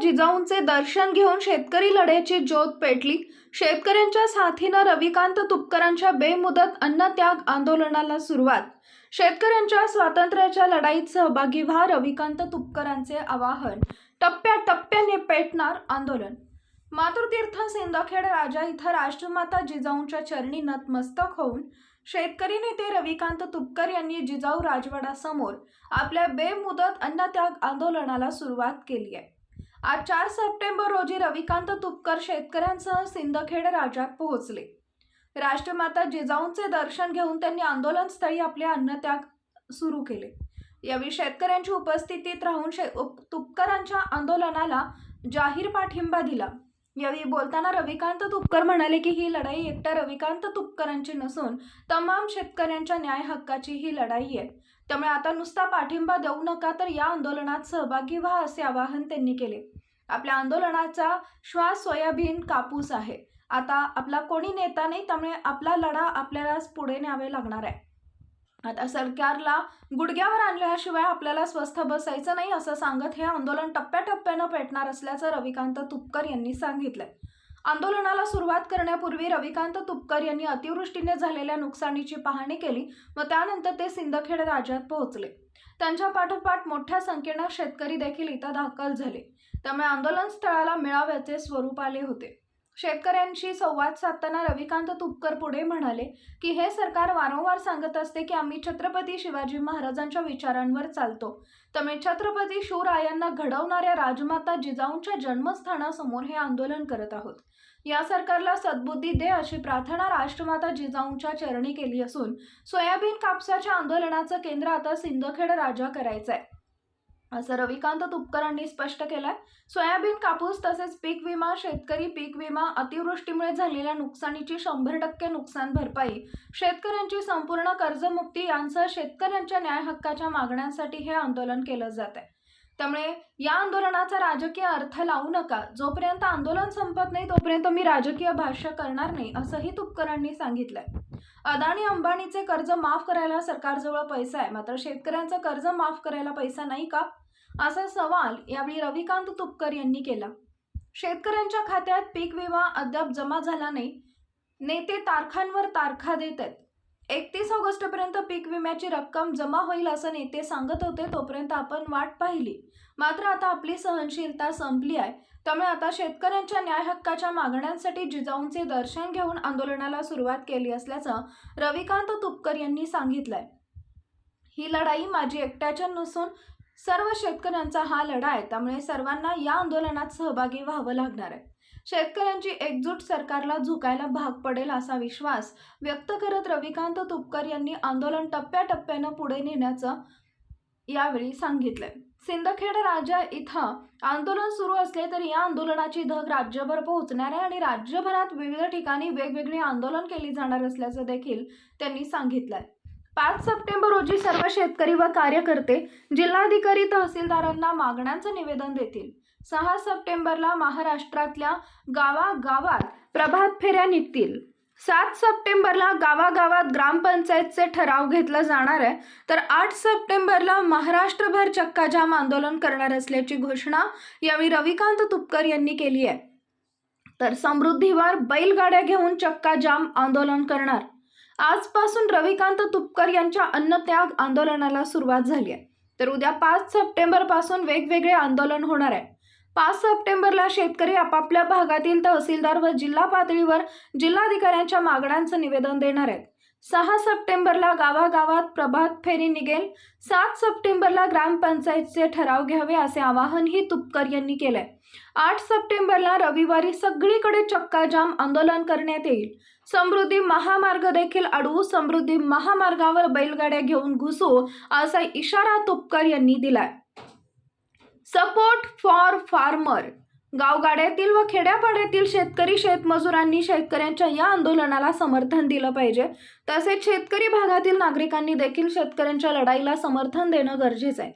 जिजाऊंचे दर्शन घेऊन शेतकरी लढ्याची ज्योत पेटली. शेतकऱ्यांच्या साथीनं रविकांत तुपकरांच्या बेमुदत अन्नत्याग आंदोलनाला सुरुवात. शेतकऱ्यांच्या स्वातंत्र्याच्या लढाईत सहभागी व्हा रविकांत तुपकरांचे आवाहन. टप्प्याटप्प्याने पेटणार आंदोलन. मातृतीर्थ सिंदखेड राजा इथं राष्ट्रमाता जिजाऊंच्या चरणी नतमस्तक होऊन शेतकरी नेते रविकांत तुपकर यांनी जिजाऊ राजवाडासमोर आपल्या बेमुदत अन्नत्याग आंदोलनाला सुरुवात केली आहे. आज चार सप्टेंबर रोजी रविकांत तुपकर शेतकऱ्यांसह सिंदखेड राज्यात पोहोचले. राष्ट्रमाता जिजाऊंचे दर्शन घेऊन त्यांनी आंदोलनस्थळी आपले अन्नत्याग सुरू केले. यावेळी शेतकऱ्यांची उपस्थितीत राहून शे तुपकरांच्या आंदोलनाला जाहीर पाठिंबा दिला. यावेळी बोलताना रविकांत तुपकर म्हणाले की ही लढाई एकट्या रविकांत तुपकरांची नसून तमाम शेतकऱ्यांच्या न्याय हक्काची ही लढाई आहे. त्यामुळे आता नुसता पाठिंबा देऊ नका तर या आंदोलनात सहभागी व्हा असे आवाहन त्यांनी केले. आपल्या आंदोलनाचा श्वास सोयाबीन कापूस आहे. आता आपला कोणी नेता नाही त्यामुळे आपला लढा आपल्यालाच पुढे न्यावे लागणार आहे. आता सरकारला गुडघ्यावर आणल्याशिवाय आपल्याला स्वस्थ बसायचं नाही असं सांगत हे आंदोलन टप्प्याटप्प्यानं पेटणार असल्याचं रविकांत तुपकर यांनी सांगितलंय. आंदोलनाला सुरुवात करण्यापूर्वी रविकांत तुपकर यांनी अतिवृष्टीने झालेल्या नुकसानीची पाहणी केली व त्यानंतर ते सिंदखेड राज्यात पोहोचले. त्यांच्या पाठोपाठ मोठ्या संख्येनं शेतकरी देखील इथं दाखल झाले. त्यामुळे आंदोलन स्थळाला मेळाव्याचे स्वरूप आले होते. शेतकऱ्यांशी संवाद साधताना रविकांत तुपकर पुढे म्हणाले की हे सरकार वारंवार सांगत असते की आम्ही छत्रपती शिवाजी महाराजांच्या विचारांवर चालतो. त्यामुळे छत्रपती शिवरायांना घडवणाऱ्या राजमाता जिजाऊंच्या जन्मस्थानासमोर हे आंदोलन करत आहोत. या सरकारला सद्बुद्धी दे अशी प्रार्थना राष्ट्रमाता जिजाऊंच्या चरणी केली असून सोयाबीन कापसाच्या आंदोलनाचं केंद्र आता सिंदखेड राजा करायचं आहे असं रविकांत तुपकरांनी स्पष्ट केलंय. सोयाबीन कापूस तसेच पीक विमा शेतकरी पीक विमा अतिवृष्टीमुळे झालेल्या नुकसानीची शंभर टक्के नुकसान भरपाई शेतकऱ्यांची संपूर्ण कर्जमुक्ती यांसह शेतकऱ्यांच्या न्याय हक्काच्या मागण्यांसाठी हे आंदोलन केलं जात आहे त्यामुळे या आंदोलनाचा राजकीय अर्थ लावू नका. जोपर्यंत आंदोलन संपत नाही तोपर्यंत मी राजकीय भाष्य करणार नाही असंही तुपकरांनी सांगितलंय. अदानी अंबानीचे कर्ज माफ करायला सरकारजवळ पैसा आहे. मात्र शेतकऱ्यांचं कर्ज माफ करायला पैसा नाही का? असा सवाल यावेळी रविकांत तुपकर यांनी केला. शेतकऱ्यांच्या खात्यात पीक विमा अद्याप जमा झाला नाही. नेते तारखांवर तारखा देत आहेत. एकतीस ऑगस्टपर्यंत पीक विम्याची रक्कम जमा होईल असं नेते सांगत होते तोपर्यंत आपण वाट पाहिली. मात्र आता आपली सहनशीलता संपली आहे. त्यामुळे आता शेतकऱ्यांच्या न्याय हक्काच्या मागण्यांसाठी जिजाऊंचे दर्शन घेऊन आंदोलनाला सुरुवात केली असल्याचं रविकांत तुपकर यांनी सांगितलंय. ही लढाई माझी एकट्याच्या नसून सर्व शेतकऱ्यांचा हा लढा आहे. त्यामुळे सर्वांना या आंदोलनात सहभागी व्हावं लागणार आहे. शेतकऱ्यांची एकजूट सरकारला झुकायला भाग पडेल असा विश्वास व्यक्त करत रविकांत तुपकर यांनी आंदोलन टप्प्याटप्प्यानं पुढे नेण्याचं यावेळी सांगितलंय. सिंदखेड राजा इथं आंदोलन सुरू असले तरी या आंदोलनाची धग राज्यभर पोहोचणार आहे आणि राज्यभरात विविध ठिकाणी वेगवेगळी आंदोलन केली जाणार असल्याचं देखील त्यांनी सांगितलंय. पाच सप्टेंबर रोजी सर्व शेतकरी व कार्यकर्ते जिल्हाधिकारी तहसीलदारांना मागण्यांचं निवेदन देतील. सहा सप्टेंबरला महाराष्ट्रातल्या गावागावात प्रभात फेऱ्या निघतील. सात सप्टेंबरला गावागावात ग्रामपंचायतचे ठराव घेतला जाणार आहे. तर आठ सप्टेंबरला महाराष्ट्रभर चक्काजाम आंदोलन करणार असल्याची घोषणा यावेळी रविकांत तुपकर यांनी केली आहे. तर समृद्धीवर बैलगाड्या घेऊन चक्काजाम आंदोलन करणार. आजपासून रविकांत तुपकर यांच्या अन्नत्याग आंदोलनाला सुरुवात झाली आहे. तर उद्या पाच सप्टेंबरपासून वेगवेगळे आंदोलन होणार आहे. पाच सप्टेंबरला शेतकरी आपापल्या भागातील तहसीलदार व जिल्हा पातळीवर जिल्हाधिकाऱ्यांच्या मागण्यांचं निवेदन देणार आहेत. सहा सप्टेंबरला गावागावात प्रभात फेरी निघेल. सात सप्टेंबरला ग्रामपंचायतचे ठराव घ्यावे असे आवाहनही तुपकर यांनी केलंय. आठ सप्टेंबरला रविवारी सगळीकडे चक्काजाम आंदोलन करण्यात येईल. समृद्धी महामार्ग देखील अडवू समृद्धी महामार्गावर बैलगाड्या घेऊन घुसू असा इशारा तुपकर यांनी दिलाय. सपोर्ट फॉर फार्मर गावगाड्यातील व खेड्यापाड्यातील शेतकरी शेतमजुरांनी शेतकऱ्यांच्या या आंदोलनाला समर्थन दिलं पाहिजे. तसेच शेतकरी भागातील नागरिकांनी देखील शेतकऱ्यांच्या लढाईला समर्थन देणं गरजेचं आहे.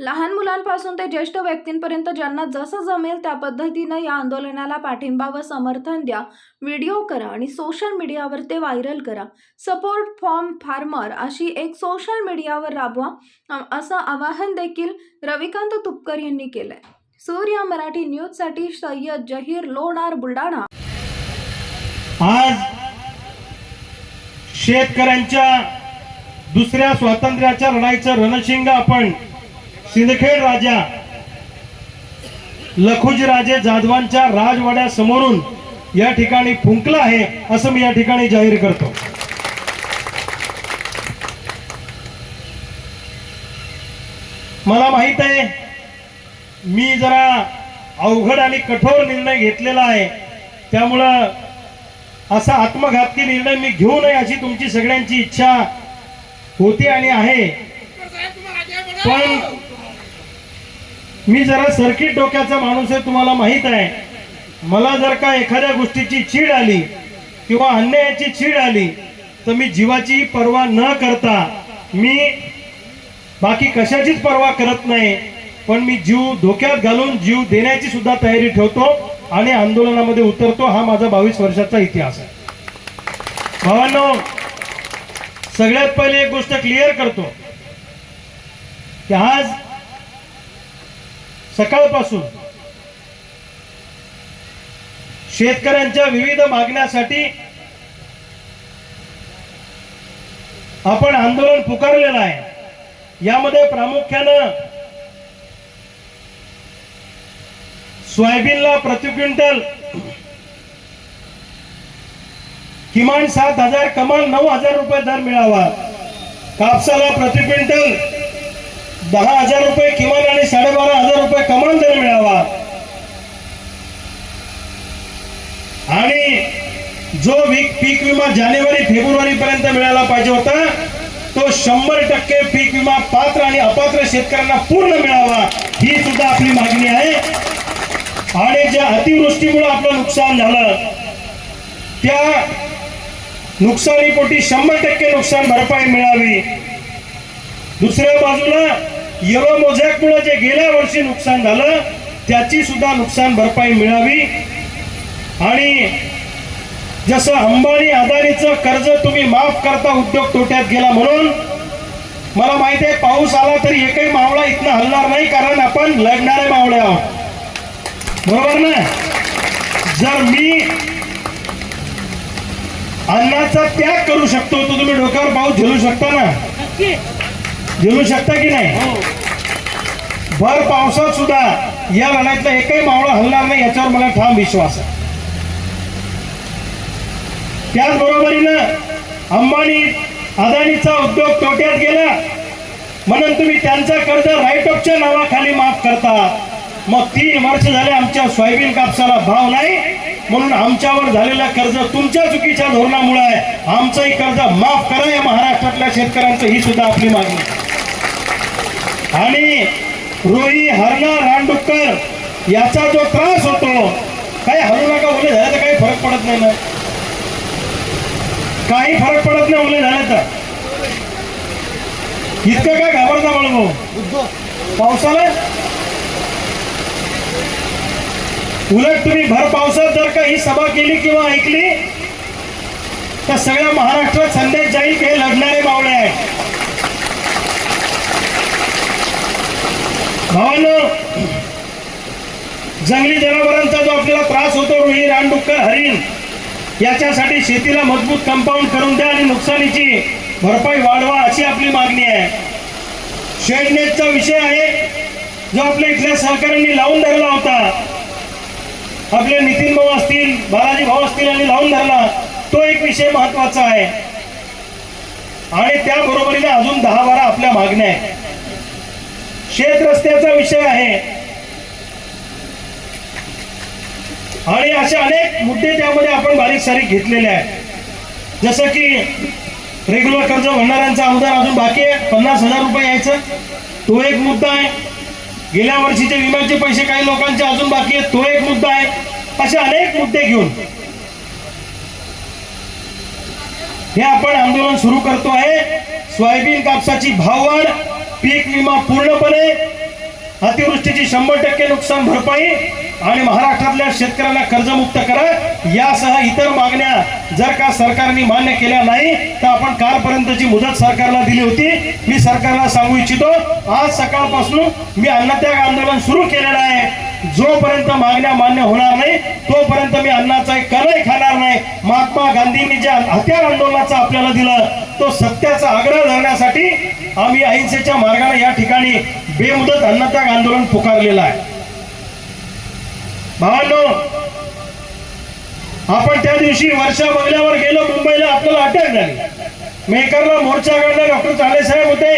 लहान मुलांपासून ते ज्येष्ठ व्यक्तींपर्यंत ज्यांना जसं जमेल त्या पद्धतीनं या आंदोलनाला पाठिंबा व समर्थन द्या व्हिडिओ करा आणि सोशल मीडियावर ते व्हायरल करा. सपोर्ट फॉर्म फार्मर अशी एक सोशल मीडियावर राबवा असं आवाहन देखील रविकांत तुपकर यांनी केलंय. सूर्य मराठी न्यूजसाठी सय्यद जहीर लोणार बुलढाणा. आज शेतकऱ्यांच्या दुसऱ्या स्वातंत्र्याच्या लढाईचं रणशिंग आपण सिंदखेड राजा लखुजी राजे जाधवांच्या राजवाड्यासमोरून या ठिकाणी फुंकलं आहे असं मी या ठिकाणी जाहीर करतो. मला माहीत आहे मी जरा अवघड आणि कठोर निर्णय घेतलेला आहे. त्यामुळं असा आत्मघातकी निर्णय मी घेऊ नये अशी तुमची सगळ्यांची इच्छा होती आणि आहे. पण मी जरा सर्किट डोक्याचा माणूस आहे तुम्हाला माहीत आहे. मला जर का एखाद्या गोष्टीची चीड आली किंवा अन्यायाची चीड आली तर मी जीवाची पर्वा न करता मी बाकी कशाचीच पर्वा करत नाही पण मी जीव धोक्यात घालून जीव देण्याची सुद्धा तयारी ठेवतो आणि आंदोलनामध्ये उतरतो हा माझा बावीस वर्षाचा इतिहास आहे. भावांनो सगळ्यात पहिले एक गोष्ट क्लिअर करतो की आज सकाळपासून. शेतकऱ्यांच्या विविध मागण्यासाठी आपण आंदोलन पुकारलेलं आहे. यामध्ये प्रामुख्यानं सोयाबीनला प्रति क्विंटल किमान सात हजार कमाल नऊ हजार रुपये दर मिळावा. कापसाला प्रति क्विंटल दहा हजार रुपये किमान साडेबारा हजार रुपये कमाल दर मिळावा. आणि जो वीक पीक विमा जानेवारी फेब्रुवारी पर्यंत मिळाला पाहिजे होता तो शंभर टक्के पीक विमा पात्र आणि अपात्र शेतकऱ्यांना पूर्ण मिळावा ही सुद्धा आपली मागणी आहे. आणि ज्या अतिवृष्टीमुळे आपलं नुकसान झालं त्या नुकसानीपोटी शंभर टक्के नुकसान भरपाई मिळावी. दुसऱ्या बाजूला यलो मोझॅकमुळे जे गेल्या वर्षी नुकसान झालं त्याची सुद्धा नुकसान भरपाई मिळावी. आणि जसं अंबानी अदानीचं कर्ज तुम्ही माफ करता उद्योग तोट्यात गेला म्हणून मला माहिती आहे पाऊस आला तरी एकही मावळा इथनं हलणार नाही कारण आपण लढणारे मावळे आहोत. बरोबर ना? जर मी अन्नाचा त्याग करू शकतो तर तुम्ही डोक्यावर पाऊस झेलू शकता ना? झेलू शकता की नाही? भर पावसात सुद्धा या लढाईतला एकही मावळा हलणार नाही याच्यावर मला ठाम विश्वास आहे. त्याचबरोबरीनं अंबानी अदानीचा उद्योग तोट्यात गेला. म्हणून तुम्ही त्यांचा कर्ज राईट ऑफच्या नावाखाली माफ करता. मग तीन वर्ष झाले आमच्या सोयाबीन कापसाला भाव नाही. म्हणून आमच्यावर झालेलं कर्ज तुमच्या चुकीच्या धोरणामुळे आहे. आमचंही कर्ज माफ करा या महाराष्ट्रातल्या शेतकऱ्यांचं ही सुद्धा आपली मागणी आहे. आणि रोही हरणा रानडुक्कर याचा जो त्रास होतो काही हरू नका ओले झालं तर काही फरक पडत नाही ना. काही फरक पडत नाही उले झालं तर. इतकं काय घाबरता बळगो. पावसाला? उलट तुम्ही भर पावसात जर का ही सभा केली किंवा ऐकली तर सगळ्या महाराष्ट्रात संदेश जाईल की हे मावळे आहेत भावांनो जंगली जनावरांचा जो आपल्याला त्रास होतो रुई रानडुक्कर हरिण याच्यासाठी शेतीला मजबूत कंपाऊंड करून द्या आणि नुकसानीची भरपाई वाढवा अशी आपली मागणी आहे. शेडनेटचा विषय आहे जो आपल्या इथल्या सहकाऱ्यांनी लावून धरला होता. आपले नितीन भाऊ असतील बालाजी भाऊ असतील आणि लावून धरला. तो एक विषय महत्त्वाचा आहे. आणि त्या बरोबरीने अजून दहा बारा आपल्या मागण्या आहेत. शेत रस्त्याचा विषय आहे. आणि असे अनेक मुद्दे त्यामध्ये आपण बारीक सारीक घेतलेले आहेत. जसं की रेग्युलर कर्ज भरणाऱ्यांचा अनुदान अजून बाकी आहे. पन्नास हजार रुपये यायचं. तो एक मुद्दा आहे. गेल्या वर्षीचे विम्याचे पैसे काही लोकांचे अजून बाकी आहेत. तो एक मुद्दा आहे. असे अनेक मुद्दे घेऊन. हे आपण आंदोलन सुरू करतो आहे. सोयाबीन कापसाची भाववाढ पीक विमा पूर्णपणे अतिवृष्टीची शंभर टक्के नुकसान भरपाई आणि महाराष्ट्रातल्या शेतकऱ्यांना कर्जमुक्त करा. यासह इतर मागण्या जर का सरकारने मान्य केल्या नाही तर आपण कालपर्यंतची मुदत सरकारला दिली होती. मी सरकारला सांगू इच्छितो आज सकाळपासून मी अन्नत्याग आंदोलन सुरू केलेलं आहे. जोपर्यंत मागण्या मान्य होणार नाही तोपर्यंत मी अन्नाचा एक कणही खाणार नाही. महात्मा गांधींनी ज्या हत्यार आंदोलनाचा आपल्याला दिलं तो सत्याचा आग्रह धरण्यासाठी आम्ही अहिंसेच्या मार्गाने या ठिकाणी बेमुदत अन्नत्याग आंदोलन पुकारलेलं आहे. भावांनो आपण त्या दिवशी वर्षा बंगल्यावर गेलो मुंबईला आपल्याला अटक झाली. मेकरला मोर्चा काढला डॉक्टर चाले साहेब होते.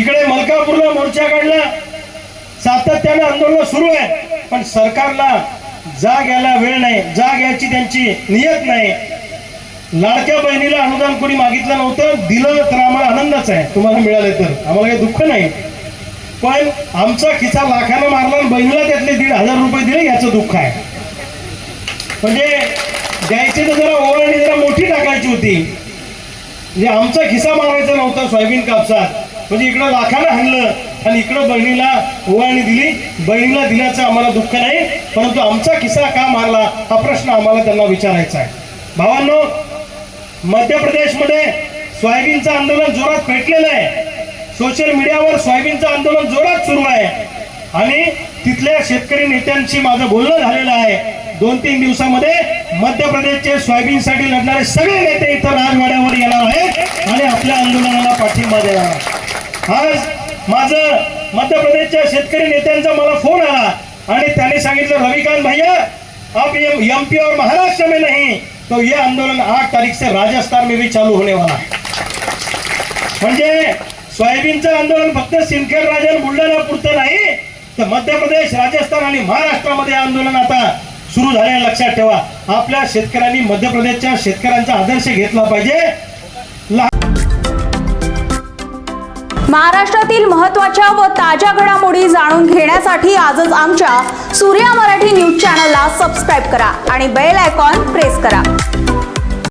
इकडे मलकापूरला मोर्चा काढला. सातत्यानं आंदोलन सुरू आहे पण सरकारला जाग यायला वेळ नाही जाग यायची त्यांची नियत नाही. लाडक्या बहिणीला अनुदान कोणी मागितलं नव्हतं दिलं तर आम्हाला आनंदच आहे. तुम्हाला मिळाले तर. आम्हाला काही दुःख नाही. पण आमचा खिसा लाखानं मारला आणि बहिणीला त्यातले दीड हजार रुपये दिले याचं दुःख आहे. म्हणजे द्यायची तर जरा ओवाळणी जरा मोठी टाकायची होती. म्हणजे आमचा खिसा मारायचा नव्हता सोयाबीन कापसात. म्हणजे इकडं लाखानं हाणलं आणि इकडं बहिणीला ओवाळणी दिली. बहिणीला दिल्याचं आम्हाला दुःख नाही परंतु आमचा खिसा का मारला हा प्रश्न आम्हाला त्यांना विचारायचा आहे. भावांनो मध्य प्रदेशमध्ये सोयाबीनचं आंदोलन जोरात पेटलेलं आहे. सोशल मीडियावर सोयाबीनचं आंदोलन जोरात सुरू आहे. आणि तिथल्या शेतकरी नेत्यांशी माझं बोलणं झालेलं आहे. दोन तीन दिवसामध्ये मध्य प्रदेशचे सोयाबीनसाठी लढणारे सगळे नेते इथं राजवाड्यावर येणार आहेत आणि आपल्या आंदोलनाला पाठिंबा देणार आज माझं मध्य प्रदेशच्या शेतकरी नेत्यांचा मला फोन आला आणि त्याने सांगितलं रविकांत भैया आप एमपी और महाराष्ट्र में नहीं तो ये आंदोलन आठ तारीख से राजस्थान में भी चालू होने वाला है। म्हणजे सोयाबीनचं आंदोलन फक्त सिंदखेड राजन बुलढाणा पुरतं नाही तर मध्य प्रदेश राजस्थान आणि महाराष्ट्रामध्ये आंदोलन आता सुरू झाले लक्षात ठेवा आपल्या शेतकऱ्यांनी मध्य प्रदेशच्या शेतकऱ्यांचा आदर्श घेतला पाहिजे. महाराष्ट्रातील महत्त्वाच्या व ताज्या घडामोडी जाणून घेण्यासाठी आजच आमच्या सूर्या मराठी न्यूज चॅनलला सबस्क्राईब करा आणि बेल आयकॉन प्रेस करा.